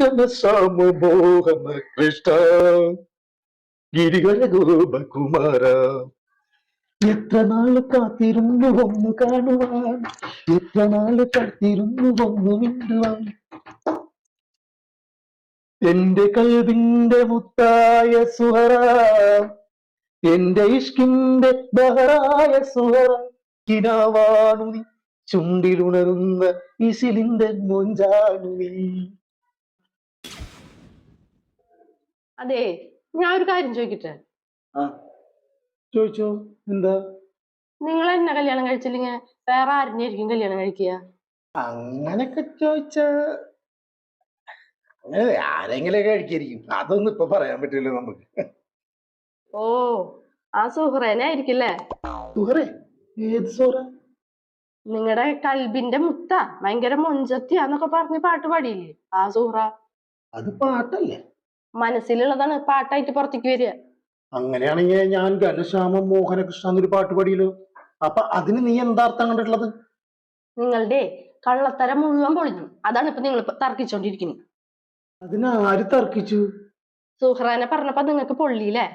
കനസാമോഹന കൃഷ്ണ ഗിരികര ഗോപകുമാര എത്ര നാൾ കാത്തിരുന്നു വന്നു കാണുവാൻ? എത്ര നാൾ കാത്തിരുന്നു വന്നു മിണ്ടുവാൻ? എന്റെ കൽവിന്റെ മുത്തായ സുഹറ എന്റെ ഇഷ്കിന്റെ ബഹറായ സുഹറ കിനാവാണു നീ ചുണ്ടിലുണരുന്ന ഇസിലിന്റെ മൊഞ്ചാണു അതെ ഞാൻ ഒരു കാര്യം ചോദിക്കട്ടെ? ചോദിച്ചോ എന്താ? നിങ്ങൾ എന്നെ കല്യാണം കഴിച്ചില്ലെങ്കിൽ വേറെ ആരെയായിരിക്കും കല്യാണം കഴിക്കുക? അങ്ങനൊക്കെ ചോദിച്ച അങ്ങനെ ആരെങ്കിലൊക്കെ കഴിക്കായിരിക്കും. അതൊന്നും ഇപ്പൊ പറയാൻ പറ്റില്ല നമുക്ക്. ഓ ആ സുഹറേനെ ആയിരിക്കില്ലേ സുഹറേ ഏത് സുഹറ? നിങ്ങളുടെ കൽബിന്റെ മുത്ത ഭയങ്കര മൊഞ്ചത്തിയാന്നൊക്കെ പറഞ്ഞ് പാട്ട് പാടിയില്ലേ? ആ സുഹ്റ അത് പാട്ടല്ലേ? മനസ്സിലുള്ളതാണ് പാട്ടായിട്ട് പുറത്തേക്ക് വരിക. അങ്ങനെയാണെങ്കിൽ ഞാൻ ഘനശ്യാമം മോഹനകൃഷ്ണ എന്നൊരു പാട്ട് പാടിയല്ലോ. അപ്പൊ അതിന് നീ എന്താ അർത്ഥം കണ്ടിട്ടുള്ളത്? നിങ്ങളുടെ കള്ളത്തരം മുഴുവൻ പൊളിഞ്ഞു. അതാണ് ഇപ്പൊ നിങ്ങൾ തർക്കിച്ചോണ്ടിരിക്കുന്നത്. അതിന് ആര് തർക്കിച്ചു? സുഹ്റാനെ പറഞ്ഞപ്പോ നിങ്ങൾക്ക് പൊള്ളിയില്ലേ?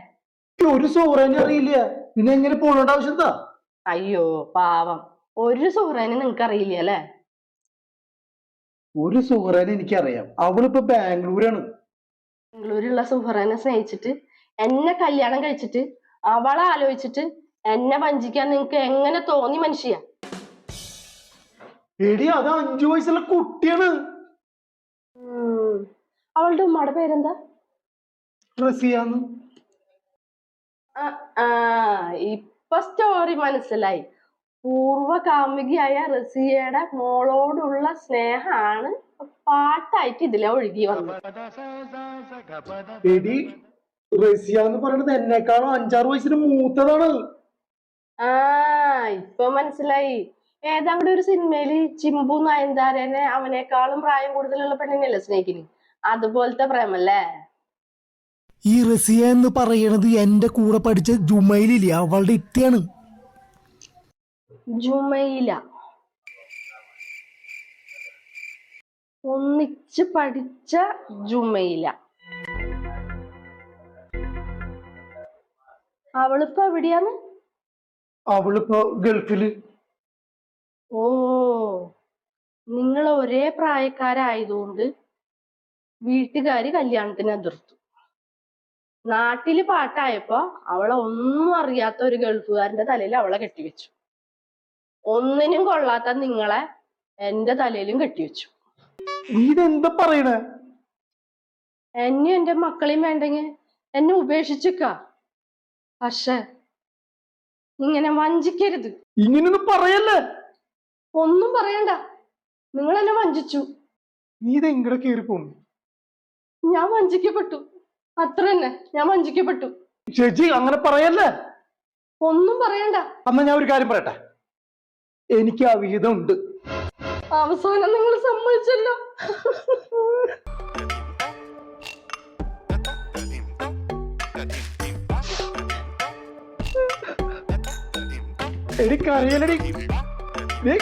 ഒരു സുഹറേനെ അറിയില്ല. പിന്നെ എങ്ങനെ പോണേണ്ട ആവശ്യം എന്താ? അയ്യോ പാവം. ഒരു സുഹ്റാനെ നിങ്ങൾക്ക് അറിയില്ല അല്ലേ? ഒരു സുഹറേനെ എനിക്കറിയാം. അവളിപ്പോ ബാംഗ്ലൂരാണ്. ബാംഗ്ലൂരുള്ള സുഹ്റാനെ സ്നേഹിച്ചിട്ട് എന്നെ കല്യാണം കഴിച്ചിട്ട് അവളെ ആലോചിച്ചിട്ട് എന്നെ വഞ്ചിക്കാൻ നിങ്ങക്ക് എങ്ങനെ തോന്നി മനുഷ്യ? എടി അത് അഞ്ചു വയസ്സുള്ള കുട്ടിയാണ്. അവളുടെ ഉമ്മയുടെ പേരെന്താ? റസിയാന്ന്. ഇപ്പൊ സ്റ്റോറി മനസ്സിലായി. പൂർവ കാമുകിയായ റസിയയുടെ മോളോടുള്ള സ്നേഹാണ് പാട്ടായിട്ട് ഇതിലെ ഒഴുകി വന്നത്. എടി റസിയ എന്ന് പറയുന്നത് എന്നെക്കാളും അഞ്ചാറ് വയസ്സിന് മൂത്തതാണ്. ആ ഇപ്പൊ മനസ്സിലായി. ഏതാണ്ട് ഒരു സിനിമയിൽ ചിമ്പു നയൻതാരനെ അവനേക്കാളും പ്രായം കൂടുതലുള്ള പെണ്ണിനല്ലേ സ്നേഹിക്കുന്നു അതുപോലത്തെ പ്രേമല്ലേ? ഈ റസിയ എന്ന് പറയണത് എന്റെ കൂടെ പഠിച്ച ജുമൈലില്ലേ അവളുടെ ഇത്തയാണ്. ജുമയില ഒന്നിച്ച് പഠിച്ച ജുമയില അവളിപ്പോ എവിടെയാണ്? അവളിപ്പോ ഗൾഫിൽ. ഓ നിങ്ങൾ ഒരേ പ്രായക്കാരായതുകൊണ്ട് വീട്ടുകാര് കല്യാണത്തിന് എതിർത്തു. നാട്ടിൽ പാട്ടായപ്പോ അവളെ ഒന്നും അറിയാത്ത ഒരു ഗൾഫുകാരന്റെ തലയിൽ അവളെ കെട്ടിവെച്ചു. ഒന്നിനും കൊള്ളാത്ത നിങ്ങളെ എന്റെ തലയിലും കെട്ടിവെച്ചു. ഇതെന്താ പറയണേ? എന്നെ എന്റെ മക്കളെയും വേണ്ടെങ്കിൽ എന്നെ ഉപേക്ഷിച്ചിക്ക. പക്ഷെ ഇങ്ങനെ വഞ്ചിക്കരുത്. ഇങ്ങനൊന്നും പറയല്ലേ? ഒന്നും പറയണ്ട. നിങ്ങൾ എന്നെ വഞ്ചിച്ചു. നീ ഇത് എങ്ങടെ കയറി പോന്നു. ഞാൻ വഞ്ചിക്കപ്പെട്ടു. അത്ര തന്നെ. ഞാൻ വഞ്ചിക്കപ്പെട്ടു. ചേച്ചി അങ്ങനെ പറയല്ലേ? ഒന്നും പറയണ്ട. എന്നാ ഞാൻ ഒരു കാര്യം പറയട്ടെ? എനിക്ക് ആ വിഹിതം ഉണ്ട് അവസാനം നിങ്ങൾ സമ്മതിച്ചല്ലോ. ദേ,